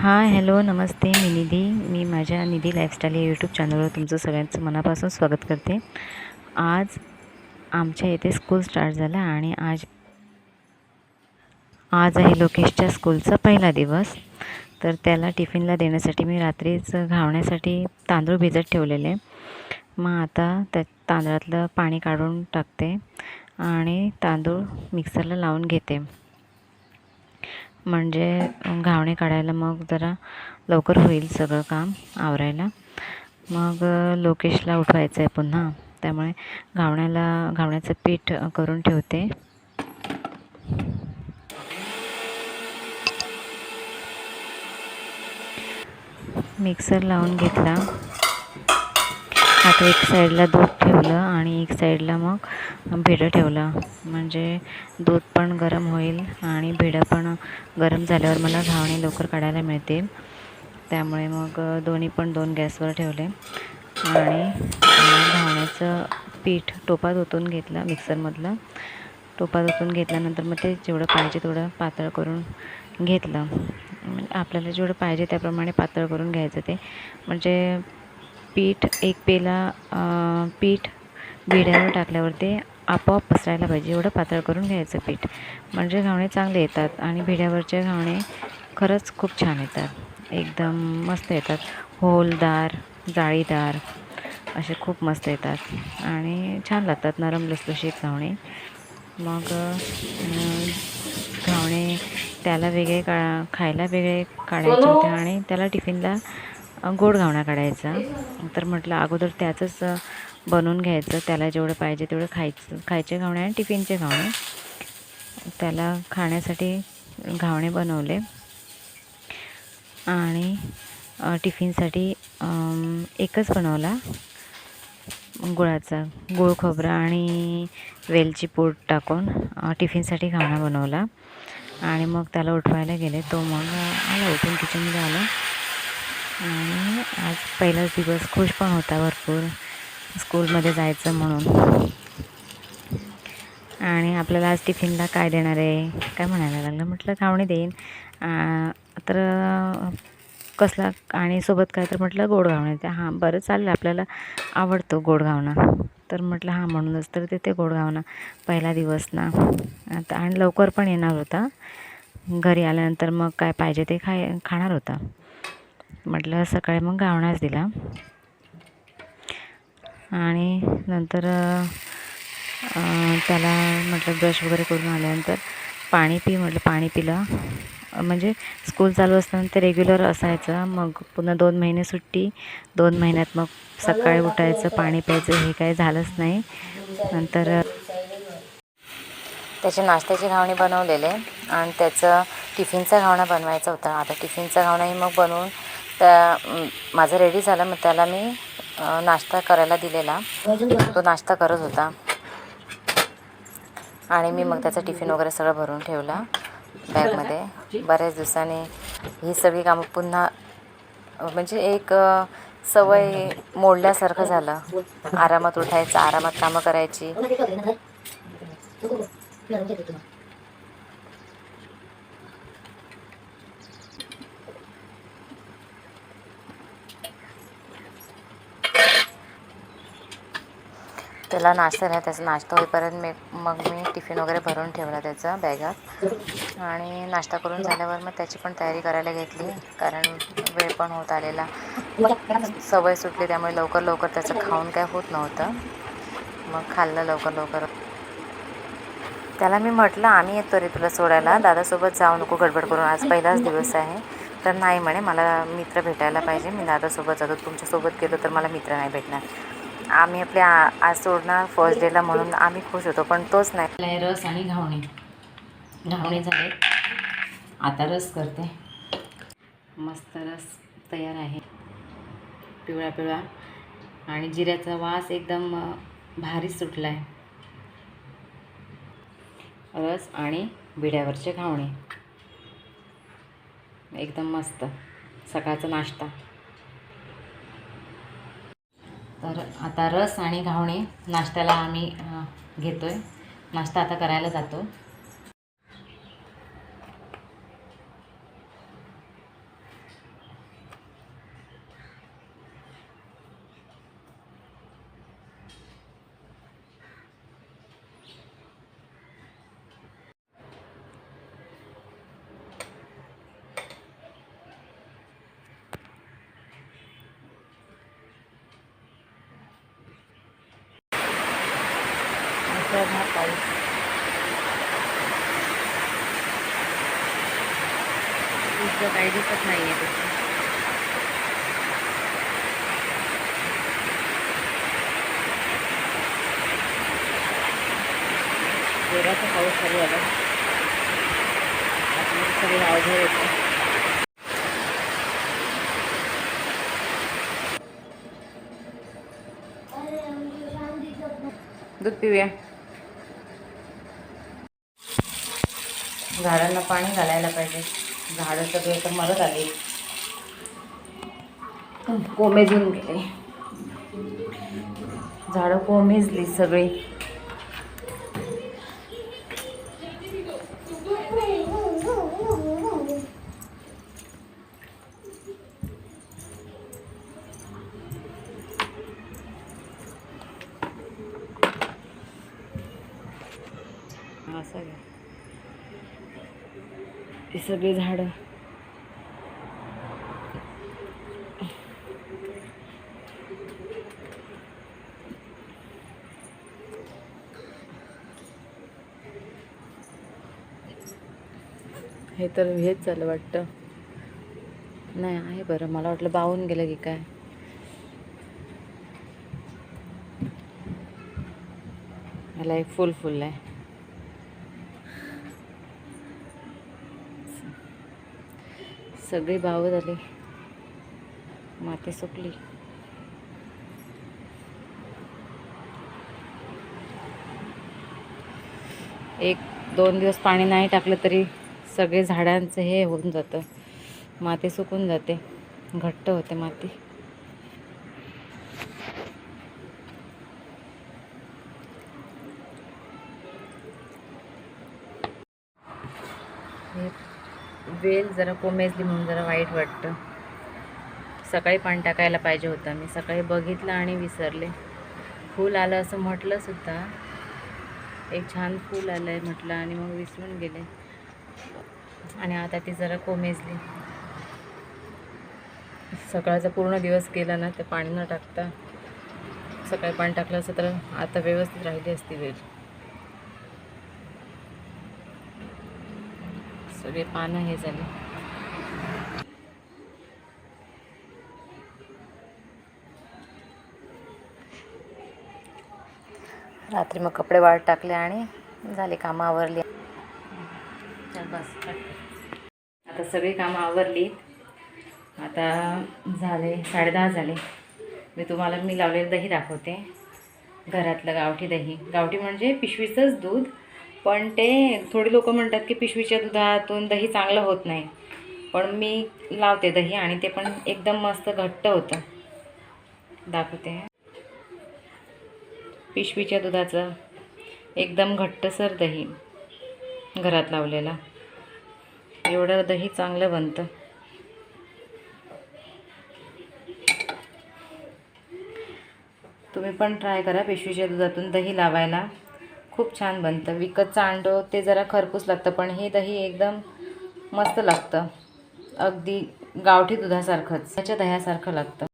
Hi hello नमस्ते मी निधी. मी माझ्या निधी lifestyle या YouTube चॅनलवर तुमचं सगळ्यांचं मनापासून स्वागत करते. आज आमच्या इथे स्कूल स्टार्ट झालं आणि आज आज आहे लोकेशच्या स्कूलचा पहिला दिवस. तर त्याला टिफिनला देण्यासाठी मी रात्रीच घावण्यासाठी तांदूळ भिजत ठेवलेले. मग आता त्या तांदळातलं पाणी काढून टाकते आणि तांदूळ मिक्सरला लावून घेते. म्हणजे घावणे काढायला मग जरा लवकर होईल सगळं काम आवरायला. मग लोकेशला उठवायचं आहे पुन्हा. त्यामुळे घावण्याला घावण्याचं पीठ करून ठेवते. मिक्सर लावून घेतला. आता एक साईडला दूध ठेवलं आणि एक साईडला मग भिडं ठेवलं. म्हणजे दूध पण गरम होईल आणि भिडं पण गरम झाल्यावर मला घावणे लवकर काढायला मिळतील त्यामुळे मग दोन्ही पण दोन गॅसवर ठेवले. आणि घावण्याचं पीठ टोपात ओतून घेतलं मिक्सरमधलं. टोपात ओतून घेतल्यानंतर मग ते जेवढं पाहिजे तेवढं पातळ करून घेतलं. म्हणजे आपल्याला जेवढं पाहिजे त्याप्रमाणे पातळ करून घ्यायचं ते. म्हणजे पीठ एक पेला पीठ भिड्यावर टाकल्यावर ते आपोआप पसरायला पाहिजे. एवढं पातळ करून घ्यायचं पीठ. म्हणजे घावणे चांगले येतात आणि भिड्यावरचे घावणे खरंच खूप छान येतात. एकदम मस्त येतात. होलदार जाळीदार असे खूप मस्त येतात. आणि छान लागतात. नरम लसलुशीत घावणे. मग घावणे त्याला वेगळे का खायला वेगळे काढायचे होते आणि त्याला टिफिनला गोड घावणा काढायचा. तर म्हटलं अगोदर त्याचंच बनवून घ्यायचं. त्याला जेवढं पाहिजे तेवढं खायचं खायचे घावणे आणि टिफिनचे घावणे त्याला खाण्यासाठी घावणे बनवले. आणि टिफिनसाठी एकच बनवला. गुळाचा गुळ खोबरा आणि वेलची पूड टाकून टिफिनसाठी घावणा बनवला. आणि मग त्याला उठवायला गेले. तो मग आला उठून किचनमध्ये आला. आणि आज पहिलाच दिवस खुश पण होता भरपूर. स्कूलमध्ये जायचं म्हणून. आणि आपल्याला आज टिफिनला काय देणार आहे? काय म्हणायला लागलं? म्हटलं खावणी देईन. तर कसला आणि सोबत काय? तर म्हटलं गोड घावणे ते हां बरं चालेल. आपल्याला आवडतो गोड तर म्हटलं हां म्हणूनच तर तिथे गोड पहिला दिवस ना. आता आणि लवकर पण येणार होता. घरी आल्यानंतर मग काय पाहिजे ते खाय खाणार होता. म्हटलं सकाळी मग गावण्यास दिला. आणि नंतर त्याला म्हटलं ब्रश वगैरे करून आल्यानंतर पाणी पी म्हटलं पाणी पिलं. म्हणजे स्कूल चालू असताना ते रेग्युलर असायचं. मग पुन्हा दोन महिने सुट्टी दोन महिन्यात मग सकाळी उठायचं पाणी प्यायचं हे काही झालंच नाही. नंतर त्याचे नाश्त्याची घावणी बनवलेले आणि त्याचं टिफिनचा घावणा बनवायचा होता. आता टिफिनचा घावणाही मग बनवून त्या माझं रेडी झालं मग त्याला मी नाश्ता करायला दिलेला. तो नाश्ता करत होता. आणि मी मग त्याचा टिफिन वगैरे सगळं भरून ठेवला बॅगमध्ये. बऱ्याच दिवसांनी ही सगळी कामं पुन्हा म्हणजे एक सवय मोडल्यासारखं झालं. आरामात उठायचं आरामात कामं करायची. त्याला नाश्ता नाही त्याचा नाश्ता होईपर्यंत मी मग मी टिफिन वगैरे भरून ठेवला त्याचा बॅगात. आणि नाश्ता करून झाल्यावर मग त्याची पण तयारी करायला घेतली कारण वेळ पण होत आलेला. सवय सुटली त्यामुळे लवकर लवकर त्याचं खाऊन काय होत नव्हतं. मग खाल्लं लवकर लवकर. त्याला मी म्हटलं आम्ही येतो रे तुला सोडायला. दादासोबत जाऊ नको गडबड करून आज पहिलाच दिवस आहे. तर नाही म्हणे मला मित्र भेटायला पाहिजे. मी दादासोबत जातो. तुमच्यासोबत गेलो तर मला मित्र नाही भेटणार. आम्ही आपल्या आज सोडणार फर्स्ट डेला म्हणून आम्ही खुश होतो पण तोच नाही. रस आणि घावणे. घावणे झाले. आता रस करते. मस्त रस तयार आहे. पिवळा पिवळा. आणि जिऱ्याचा वास एकदम भारी सुटला आहे रस आणि बिड्यावरचे घावणे. एकदम मस्त. सकाळचा नाश्ता. तर आता रस आणि घावणे नाश्त्याला आम्ही घेतो आहे नाश्ता आता करायला जातो. मुसळधार पाऊस. इथं काही दिसत नाही आहे तसं जोराचा पाऊस चालू आला आपल्याला सगळे अवघड येतं दूध पिऊया. झाडांना पाणी घालायला पाहिजे. झाडं सगळे तर मरत आली. कोमेजून गेले. झाडं कोमेजली सगळी. असं घ्या ही सगळी झाडं. हे तर हेच झालं वाटतं. नाही आहे बरं. मला वाटलं बावून गेलं की काय. मला एक फुल फुल आहे सगळी भाव झाले माती सुकली. एक दोन दिवस पाणी नाही टाकलं तरी सगळे झाडांचं हे होऊन जातं. माती सुकून जाते. घट्ट होते माती. हे वेल जरा कोमेजली म्हणून जरा वाईट वाटतं. सकाळी पाणी टाकायला पाहिजे होतं. मी सकाळी बघितलं आणि विसरले. फूल आलं असं म्हटलंसुद्धा एक छान फूल आलं आहे म्हटलं आणि मग विसरून गेले. आणि आता ती जरा कोमेजली. सकाळचा पूर्ण दिवस गेला ना ते पाणी न टाकता सकाळी पाणी टाकलं असं तर आता व्यवस्थित राहिली असती वेल. सगळे पानं हे झाले. रात्री मग कपडे वाळत टाकले आणि झाले कामं आवरली. बस आता सगळी कामं आवरली. आता झाले साडेदहा झाले. मी तुम्हाला मी लावलेलं दही दाखवते. घरातलं गावठी दही. गावठी म्हणजे पिशवीचंच दूध. पण ते थोडी लोक म्हणतात की पिशवीच्या दुधातून दही चांगलं होत नाही. पण मी लावते दही आणि ते पण एकदम मस्त घट्ट होतं. दाखवते. पिशवीच्या दुधाचं एकदम घट्टसर दही घरात लावलेला. एवढं दही चांगलं बनतं. तुम्ही पण ट्राय करा पिशवीच्या दुधातून दही लावायला. खूप छान बनतं. विकतचं अंडं ते जरा खरपूस लागतं पण हे दही एकदम मस्त लागतं. अगदी गावठी दुधासारखंच. त्याच्या दह्यासारखं लागतं.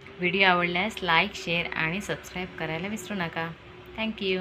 व्हिडिओ आवडल्यास लाईक शेअर आणि सबस्क्राईब करायला विसरू नका. थँक्यू